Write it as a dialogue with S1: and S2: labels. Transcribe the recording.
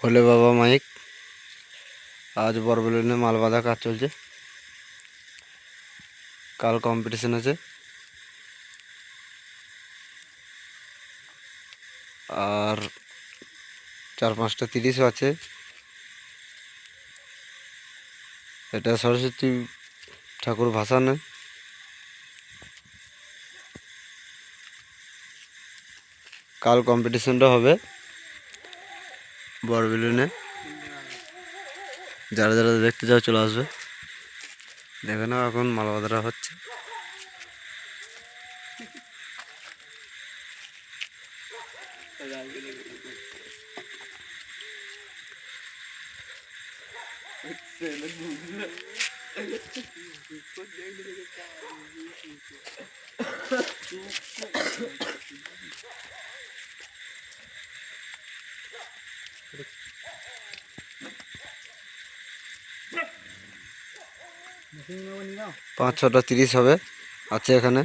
S1: ভোলে বাবা মাইক, আজ বরবেলুনে মাল বাঁধা কাজ চলছে। কাল কম্পিটিশন আছে। আর চার পাঁচটা তিরিশও আছে। এটা সরস্বতী ঠাকুর ভাষা ভাসানে কাল কম্পিটিশনটা হবে। বরবেলুনে যারা যারা দেখতে চাও চলে আসবে। দেখে নাও এখন মালবাদারা হচ্ছে। পাঁচ ছটা তিরিশ হবে। আছে এখানে।